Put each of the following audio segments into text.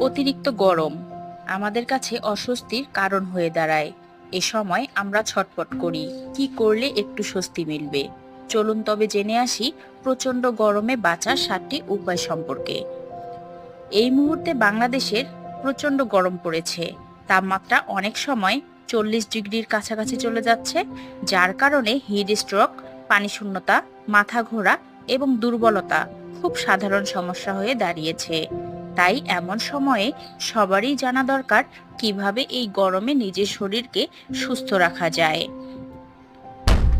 অতিরিক্ত গরম আমাদের কাছে অস্বস্তির কারণ হয়ে দাঁড়ায়। এ সময় আমরা ছটপট করি। কি করলে একটু স্বস্তি মিলবে? চলুন তবে জেনে আসি প্রচণ্ড গরমে বাঁচার সাতটি উপায় সম্পর্কে। এই মুহূর্তে বাংলাদেশের প্রচণ্ড গরম পড়েছে। তাপমাত্রা অনেক সময় চল্লিশ ডিগ্রির কাছাকাছি চলে যাচ্ছে, যার কারণে হিট স্ট্রোক, পানি শূন্যতা, মাথা ঘোরা এবং দুর্বলতা খুব সাধারণ সমস্যা হয়ে দাঁড়িয়েছে। তাই এমন সময়ে সবারই জানা দরকার কীভাবে এই গরমে নিজের শরীরকে সুস্থ রাখা যায়।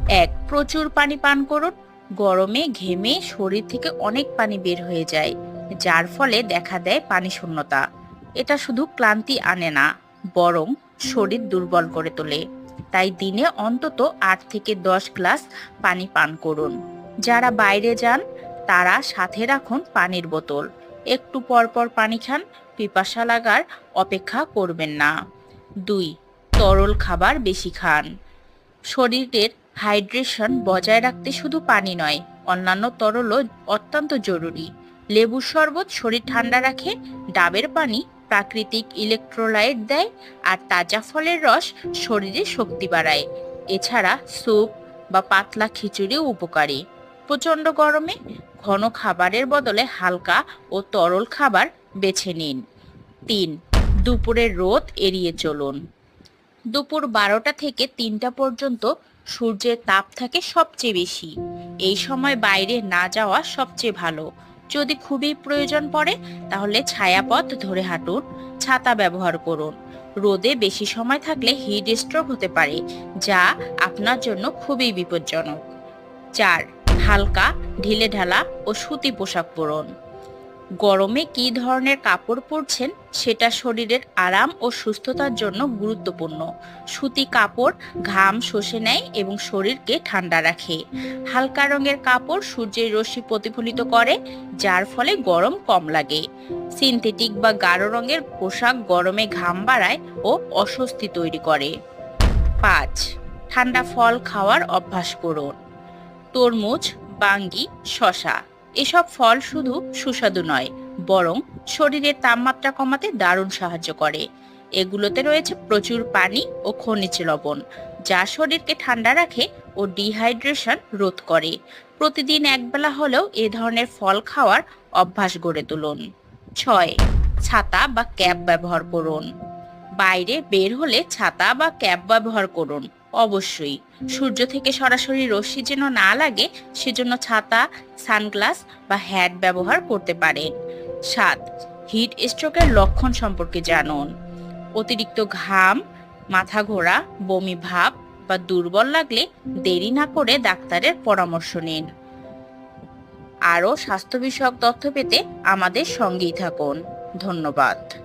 এক, প্রচুর পানি পান করুন। গরমে ঘেমে শরীর থেকে অনেক পানি বের হয়ে যায়, যার ফলে দেখা দেয় পানি শূন্যতা। এটা শুধু ক্লান্তি আনে না, বরং শরীর দুর্বল করে তোলে। তাই দিনে অন্তত আট থেকে দশ গ্লাস পানি পান করুন। যারা বাইরে যান, তারা সাথে রাখুন পানির বোতল। একটু পর পর পানি খান, পিপাসা লাগার অপেক্ষা করবেন না। দুই, তরল খাবার বেশি খান। শরীরের হাইড্রেশন বজায় রাখতে শুধু পানি নয়, অন্যান্য তরলও অত্যন্ত জরুরি। লেবুর শরবত শরীর ঠান্ডা রাখে, ডাবের পানি প্রাকৃতিক ইলেকট্রোলাইট দেয় আর তাজা ফলের রস শরীরে শক্তি বাড়ায়। এছাড়া স্যুপ বা পাতলা খিচুড়িও উপকারী। প্রচণ্ড গরমে ঘন খাবারের বদলে হালকা ও তরল খাবার বেছে নিন। তিন, দুপুরের রোদ এড়িয়ে চলুন। দুপুর বারোটা থেকে তিনটা পর্যন্ত সূর্যের তাপ থাকে সবচেয়ে বেশি। এই সময় বাইরে না যাওয়া সবচেয়ে ভালো। যদি খুবই প্রয়োজন পড়ে, তাহলে ছায়াপথ ধরে হাঁটুন, ছাতা ব্যবহার করুন। রোদে বেশি সময় থাকলে হিট স্ট্রোক হতে পারে, যা আপনার জন্য খুবই বিপজ্জনক। চার হালকা, ঢিলে ঢালা ও সুতি পোশাক পরুন। গরমে কী ধরনের কাপড় পরছেন সেটা শরীরের আরাম ও সুস্থতার জন্য গুরুত্বপূর্ণ। সুতি কাপড় ঘাম শোষে নেয় এবং শরীরকে ঠান্ডা রাখে। হালকা রঙের কাপড় সূর্যের রশ্মি প্রতিফলিত করে, যার ফলে গরম কম লাগে। সিনথেটিক বা গাঢ় রঙের পোশাক গরমে ঘাম বাড়ায় ও অস্বস্তি তৈরি করে। পাঁচ, ঠান্ডা ফল খাওয়ার অভ্যাস করুন। তরমুজ, বাঙ্গি শশা এসব ফল শুধু সুস্বাদু নয়, বরং শরীরের তাপমাত্রা কমাতে দারুণ সাহায্য করে। এগুলোতে রয়েছে প্রচুর পানি ও খনিজ লবণ, যা শরীরকে ঠান্ডা রাখে ও ডিহাইড্রেশন রোধ করে। প্রতিদিন একবেলা হলেও এ ধরনের ফল খাওয়ার অভ্যাস গড়ে তুলুন। ছয়, ছাতা বা ক্যাপ ব্যবহার করুন। বাইরে বের হলে ছাতা বা ক্যাপ ব্যবহার করুন। অবশ্যই। সূর্য থেকে সরাসরি রশ্মি যেন না লাগে, সেজন্য ছাতা, সানগ্লাস বা হ্যাট ব্যবহার করতে পারেন। সাত, হিট স্ট্রোকের লক্ষণ সম্পর্কে জানুন। অতিরিক্ত ঘাম, মাথা ঘোরা, বমি ভাব বা দুর্বল লাগলে দেরি না করে ডাক্তারের পরামর্শ নিন। আরও স্বাস্থ্য বিষয়ক তথ্য পেতে আমাদের সঙ্গেই থাকুন। ধন্যবাদ।